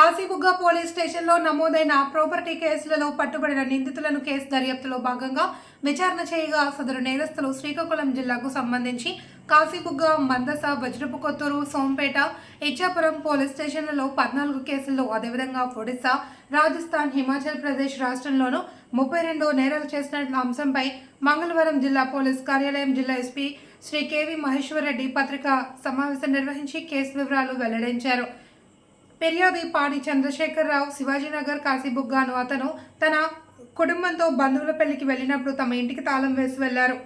Kashibugga police స్టేషన్లో నమోదైన property కేసులలో పట్టుబడిన నిందితులను కేసు దర్యాప్తులో భాగంగా విచారణ చేయగా సదరు నేరస్తులు శ్రీకాకుళం జిల్లాకు సంబంధించి కాశీబుగ్గ మందస వజ్రపు కొత్తూరు సోంపేట ఇచ్చాపురం పోలీస్ స్టేషన్లలో పద్నాలుగు కేసుల్లో అదేవిధంగా ఒడిశా రాజస్థాన్ హిమాచల్ ప్రదేశ్ రాష్ట్రంలోనూ ముప్పై రెండు నేరాలు చేసిన అంశంపై మంగళవారం జిల్లా పోలీస్ కార్యాలయం జిల్లా ఎస్పీ శ్రీ కేవి మహేశ్వర్ రెడ్డి పత్రికా సమావేశం నిర్వహించి కేసు వివరాలు వెల్లడించారు. ఫిర్యాదు పాడి చంద్రశేఖరరావు శివాజీనగర్ కాశీబుగ్గాను అతను తన కుటుంబంతో బంధువుల పెళ్ళికి వెళ్ళినప్పుడు తమ ఇంటికి తాళం వేసి వెళ్ళారు.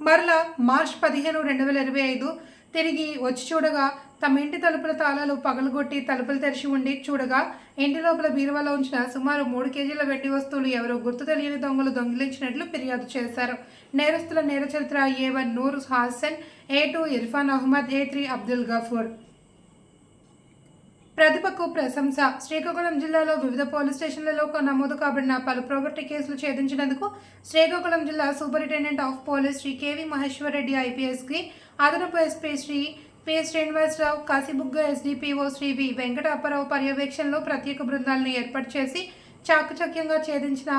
మరలా మార్చ్ పదిహేను రెండు వేల ఇరవై ఐదు తిరిగి వచ్చి చూడగా తమ ఇంటి తలుపుల తాళాలు పగలగొట్టి తలుపులు తెరిచి ఉండి చూడగా ఇంటి లోపల బీరువాలో ఉంచిన సుమారు మూడు కేజీల వెండి వస్తువులు ఎవరో గుర్తు తెలియని దొంగలు దొంగిలించినట్లు ఫిర్యాదు చేశారు. నేరస్తుల నేర చరిత్ర A one Noor Hasan A two Irfan Ahmed A three Abdul Gafoor. ప్రతిభకు ప్రశంస. శ్రీకాకుళం జిల్లాలో వివిధ పోలీస్ స్టేషన్లలో నమోదు కాబడిన పలు ప్రాపర్టీ కేసులు ఛేదించినందుకు శ్రీకాకుళం జిల్లా superintendent of police Shri KV Maheshwar Reddy ఐపీఎస్కి అదనపు SP Shri P Srinivasarao Kasibugga SDPO Shri వి వెంకట అప్పారావు పర్యవేక్షణలో ప్రత్యేక బృందాలను ఏర్పాటు చేసి చాకచక్యంగా ఛేదించిన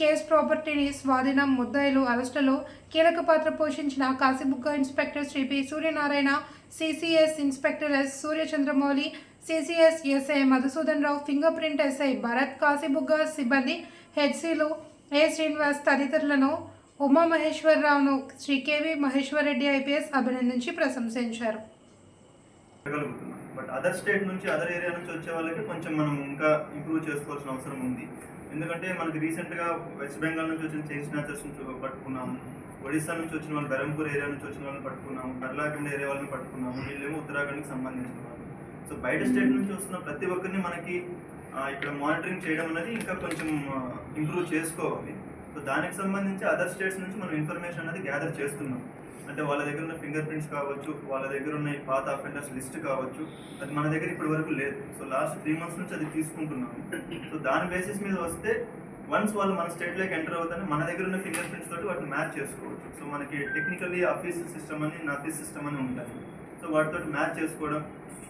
కేస్ ప్రాపర్టీని స్వాధీనం ముద్దాయిలు అరెస్టులు కీలక పాత్ర పోషించిన Kasibugga inspector Shri P Suryanarayana CCS inspector S Suryachandramouli CCS SI Madhusudan Rao fingerprint SI Bharat Kasibugga సిబ్బంది హెచ్సిలు ఏ శ్రీనివాస్ తదితరులను ఉమామహేశ్వరరావును శ్రీ కేవి మహేశ్వరరెడ్డి ఐపీఎస్ అభినందించి ప్రశంసించారు. బట్ అదర్ స్టేట్ నుంచి అదర్ ఏరియా నుంచి వచ్చే వాళ్ళకి కొంచెం మనం ఇంకా ఇంప్రూవ్ చేసుకోవాల్సిన అవసరం ఉంది. ఎందుకంటే మనకి రీసెంట్గా వెస్ట్ బెంగాల్ నుంచి వచ్చిన చైన్ స్నాచర్స్ నుంచి పట్టుకున్నాము. ఒడిశా నుంచి వచ్చిన వాళ్ళు బెరంపూర్ ఏరియా నుంచి వచ్చిన వాళ్ళని పట్టుకున్నాము. కర్లాఖండ్ ఏరియా వాళ్ళని పట్టుకున్నాము. వీళ్ళేమో ఉత్తరాఖండ్కి సంబంధించిన వాళ్ళు. సో బయట స్టేట్ నుంచి వస్తున్న ప్రతి ఒక్కరిని మనకి ఇక్కడ మానిటరింగ్ చేయడం అనేది ఇంకా కొంచెం ఇంప్రూవ్ చేసుకోవాలి. సో దానికి సంబంధించి అదర్ స్టేట్స్ నుంచి మనం ఇన్ఫర్మేషన్ అనేది గ్యాదర్ చేస్తున్నాం. అంటే వాళ్ళ దగ్గర ఉన్న ఫింగర్ ప్రింట్స్ కావచ్చు వాళ్ళ దగ్గర ఉన్న ఈ పాత అఫెండర్స్ లిస్ట్ కావచ్చు అది మన దగ్గర ఇప్పటి వరకు లేదు. సో లాస్ట్ త్రీ మంత్స్ నుంచి అది తీసుకుంటున్నాము సో దాని బేసిస్ మీద వస్తే వన్స్ వాళ్ళు మన స్టేట్లోకి ఎంటర్ అవుతానే మన దగ్గర ఉన్న ఫింగర్ ప్రింట్స్ తోటి వాటిని మ్యాచ్ చేసుకోవచ్చు. సో మనకి టెక్నికల్లీ ఆఫీస్ సిస్టమ్ అని నాఫీస్ సిస్టమ్ అని ఉంటాయి సో వాటితో మ్యాచ్ చేసుకోవడం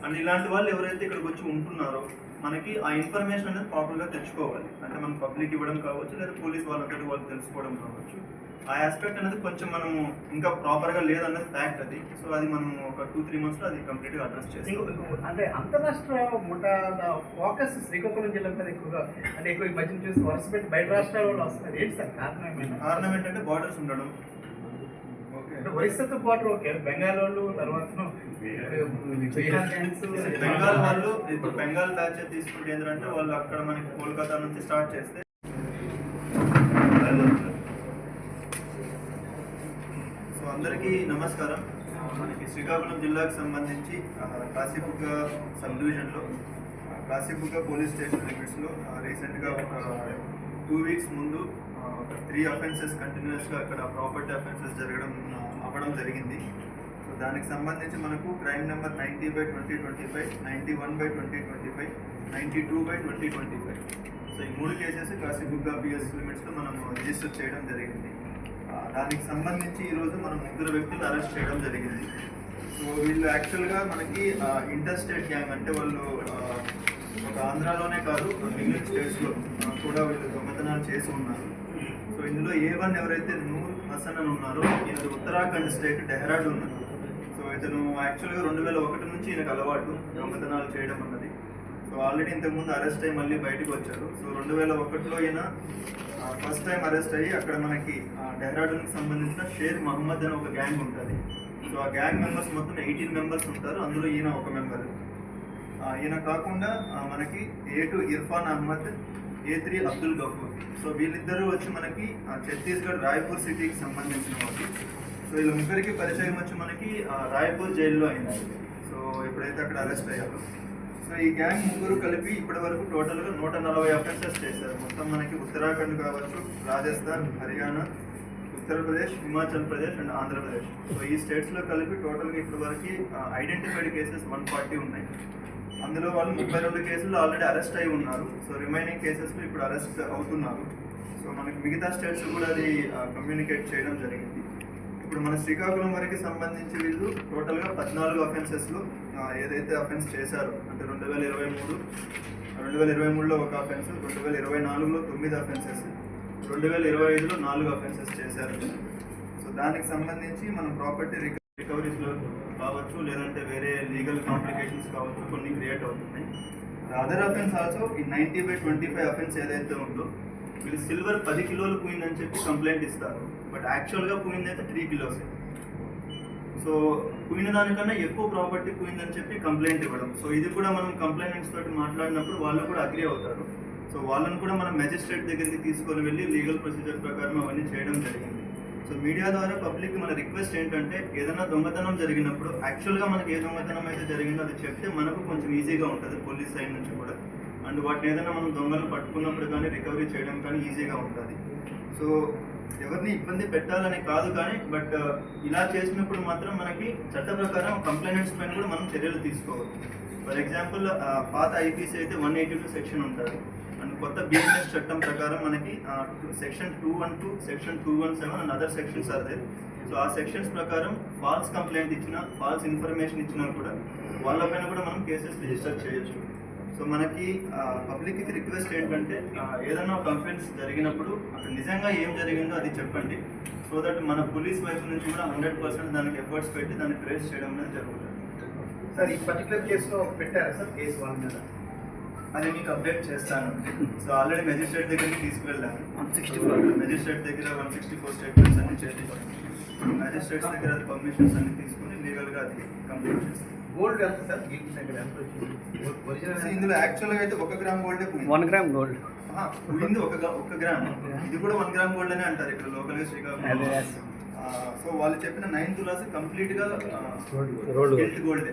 అండ్ ఇలాంటి వాళ్ళు ఎవరైతే ఇక్కడికి వచ్చి ఉంటున్నారో మనకి ఆ ఇన్ఫర్మేషన్ అనేది ప్రాపర్గా తెచ్చుకోవాలి. అంటే మనం పబ్లిక్ ఇవ్వడం కావచ్చు లేదా పోలీస్ వాళ్ళంతటి వాళ్ళు తెలుసుకోవడం కావచ్చు. ఆ ఆస్పెక్ట్ అనేది కొంచెం మనము ఇంకా ప్రాపర్గా లేదన్నది ఫ్యాక్ట్ అది. సో అది మనం ఒక టూ త్రీ మంత్స్లో అది కంప్లీట్గా అడ్రస్ చేస్తాం. అంటే అంతరాష్ట్ర ముఠా ఫోకస్ శ్రీకాకుళం జిల్లా మీద ఎక్కువగా అంటే ఎక్కువ ఈ మధ్యన చూసి వరుస పెట్టి బయట రాష్ట్రాల వాళ్ళు వస్తున్నారు ఏంటి సార్ కారణం కారణం ఏంటంటే బార్డర్స్ ఉండడం. ఓకే. ఒరిస్సాతో పాటు ఓకే. బెంగాల్ వాళ్ళు తర్వాత బెంగాల్ వాళ్ళు ఇప్పుడు బెంగాల్ బ్యాచ్ తీసుకుంటే ఏంటంటే వాళ్ళు అక్కడ మనకి కోల్కతా నుంచి స్టార్ట్ చేస్తే సో అందరికీ నమస్కారం. మనకి శ్రీకాకుళం జిల్లాకు సంబంధించి ఆ, సబ్ డివిజన్లో ఆ, పోలీస్ స్టేషన్ లిమిట్స్లో రీసెంట్గా ఒక టూ వీక్స్ ముందు త్రీ అఫెన్సెస్ కంటిన్యూస్గా అక్కడ ప్రాపర్టీ అఫెన్సెస్ జరగడం అవ్వడం జరిగింది. సో దానికి సంబంధించి మనకు crime number ninety by twenty twenty five ninety one by twenty twenty five ninety two by twenty twenty five so ఈ మూడు కేసెస్ కాసిగుగ్గా పిఎస్ లిమిట్స్లో మనం రిజిస్టర్ చేయడం జరిగింది. దానికి సంబంధించి ఈరోజు మనం ముగ్గురు వ్యక్తులు అరెస్ట్ చేయడం జరిగింది. సో వీళ్ళు యాక్చువల్గా మనకి ఇంటర్ స్టేట్ గ్యాంగ్ అంటే వాళ్ళు ఒక ఆంధ్రాలోనే కాదు మిగిలిన స్టేట్స్లో కూడా వీళ్ళు దొంగతనాలు చేసి ఉన్నారు. ఇందులో ఏ వన్ ఎవరైతే నూర్ హసన్ అని ఉన్నారో ఈయన ఉత్తరాఖండ్ స్టేట్ డెహ్రాడూన్ సో ఇతను యాక్చువల్గా రెండు వేల ఒకటి నుంచి ఈయనకు అలవాటు దొంగతనాలు చేయడం అన్నది. సో ఆల్రెడీ ఇంతకుముందు అరెస్ట్ అయ్యి మళ్ళీ బయటకు వచ్చారు. సో రెండు వేల ఒకటిలో ఈయన ఫస్ట్ టైం అరెస్ట్ అయ్యి అక్కడ మనకి ఆ, డెహ్రాడూన్కి సంబంధించిన షేర్ మహమ్మద్ అని ఒక గ్యాంగ్ ఉంటుంది. సో ఆ గ్యాంగ్ మెంబర్స్ మొత్తం ఎయిటీన్ మెంబర్స్ ఉంటారు. అందులో ఈయన ఒక మెంబర్ ఈయన కాకుండా మనకి A two Irfan Ahmed A three Abdul Gafoor so వీళ్ళిద్దరూ వచ్చి మనకి ఛత్తీస్గఢ్ రాయ్పూర్ సిటీకి సంబంధించిన వాళ్ళు. సో వీళ్ళ ముగ్గురికి పరిచయం వచ్చి మనకి రాయ్పూర్ జైల్లో అయినాయి సో ఎప్పుడైతే అక్కడ అరెస్ట్ అయ్యారో. సో ఈ గ్యాంగ్ ముగ్గురు కలిపి ఇప్పటి వరకు టోటల్గా నూట నలభై అఫెన్సెస్ చేశారు. మొత్తం మనకి ఉత్తరాఖండ్ కావచ్చు రాజస్థాన్ హర్యానా ఉత్తరప్రదేశ్ హిమాచల్ ప్రదేశ్ అండ్ ఆంధ్రప్రదేశ్ సో ఈ స్టేట్స్లో కలిపి టోటల్గా ఇప్పటి వరకు ఐడెంటిఫైడ్ కేసెస్ వన్ ఫార్టీ ఉన్నాయి. అందులో వాళ్ళు ముప్పై రెండు కేసులు ఆల్రెడీ అరెస్ట్ అయి ఉన్నారు. సో రిమైనింగ్ కేసెస్లో ఇప్పుడు అరెస్ట్ అవుతున్నారు. సో మనకి మిగతా స్టేట్స్ కూడా అది కమ్యూనికేట్ చేయడం జరిగింది. ఇప్పుడు మన శ్రీకాకుళం వరకు సంబంధించి వీళ్ళు టోటల్గా పద్నాలుగు అఫెన్సెస్లో ఏదైతే అఫెన్స్ చేశారో అంటే రెండు వేల ఇరవై మూడు రెండు వేల ఇరవై మూడులో ఒక అఫెన్స్ రెండు వేల ఇరవై నాలుగులో తొమ్మిది అఫెన్సెస్ రెండు వేల ఇరవై ఐదులో నాలుగు అఫెన్సెస్ చేశారు. సో దానికి సంబంధించి మనం ప్రాపర్టీ రికవరీస్లో కావచ్చు లేదంటే వేరే లీగల్ కాంప్లికేషన్స్ కావచ్చు కొన్ని క్రియేట్ అవుతున్నాయి. అదర్ అఫెన్స్ ఆల్సో ఈ ninety by twenty five offence ఏదైతే ఉందో వీళ్ళు సిల్వర్ పది కిలోలు పోయిందని చెప్పి కంప్లైంట్ ఇస్తారు. బట్ యాక్చువల్గా పోయింది అయితే త్రీ కిలోస్. సో పోయిన దానికన్నా ఎక్కువ ప్రాపర్టీ పోయిందని చెప్పి కంప్లైంట్ ఇవ్వడం. సో ఇది కూడా మనం కంప్లైంట్స్ తోటి మాట్లాడినప్పుడు వాళ్ళు కూడా అగ్రి అవుతారు. సో వాళ్ళని కూడా మనం మెజిస్ట్రేట్ దగ్గరికి తీసుకొని వెళ్ళి లీగల్ ప్రొసీజర్ ప్రకారం అవన్నీ చేయడం జరిగింది. సో మీడియా ద్వారా పబ్లిక్ మన రిక్వెస్ట్ ఏంటంటే ఏదైనా దొంగతనం జరిగినప్పుడు యాక్చువల్గా మనకి ఏ దొంగతనం అయితే జరిగిందో అది చెప్తే మనకు కొంచెం ఈజీగా ఉంటుంది పోలీస్ సైడ్ నుంచి కూడా. అండ్ వాటిని ఏదైనా మనం దొంగలు పట్టుకున్నప్పుడు కానీ రికవరీ చేయడం కానీ ఈజీగా ఉంటుంది. సో ఎవరిని ఇబ్బంది పెట్టాలని కాదు కానీ బట్ uh, ఇలా చేసినప్పుడు మాత్రం మనకి చట్ట ప్రకారం కంప్లైంట్స్ పైన కూడా మనం చర్యలు తీసుకోవచ్చు. ఫర్ ఎగ్జాంపుల్ uh, పాత ఐపీసీ అయితే వన్ ఎయిటీ టూ సెక్షన్ ఉంటుంది. కొత్త బిజినెస్ చట్టం ప్రకారం మనకి section two one two section two one seven and other sections are there so ఆ సెక్షన్స్ ప్రకారం ఫాల్స్ కంప్లైంట్ ఇచ్చినా ఫాల్స్ ఇన్ఫర్మేషన్ ఇచ్చినా కూడా వాళ్ళపైన కూడా మనం కేసెస్ రిజిస్టర్ చేయొచ్చు. సో మనకి పబ్లిక్కి రిక్వెస్ట్ ఏంటంటే ఏదైనా ఒక అఫెన్స్ జరిగినప్పుడు అక్కడ నిజంగా ఏం జరిగిందో అది చెప్పండి. సో దట్ మన పోలీస్ వైపు నుంచి కూడా హండ్రెడ్ పర్సెంట్ దానికి ఎఫర్ట్స్ పెట్టి దాన్ని ట్రేస్ చేయడం అనేది జరుగుతుంది. సార్ ఈ పర్టికులర్ కేసులో పెట్టారా సార్ కేసు వాళ్ళ మీద. అది మీకు అప్డేట్ చేస్తాను. సో ఆల్రెడీ మెజిస్ట్రేట్ దగ్గరికి తీసుకువెళ్ళాను మెజిస్ట్రేట్ దగ్గర వన్ సిక్స్టీ ఫోర్ స్టేట్మెంట్స్ అన్ని చేసి మెజిస్ట్రేట్స్ దగ్గర అది పర్మిషన్స్ అన్ని తీసుకుని లీగల్గా అది కంప్లీట్ చేస్తాను గోల్డ్ సార్? దగ్గర ఇందులో యాక్చువల్గా అయితే ఒక గ్రామ్ గోల్డే వన్ గ్రామ్ గోల్డ్ పోయింది ఒక ఒక గ్రామ్ ఇది కూడా వన్ గ్రామ్ గోల్డ్ అనే అంటారు ఇక్కడ. శ్రీకాకుళం. సో వాళ్ళు చెప్పిన నైన్ తులాస్ కంప్లీట్గా. గోల్డ్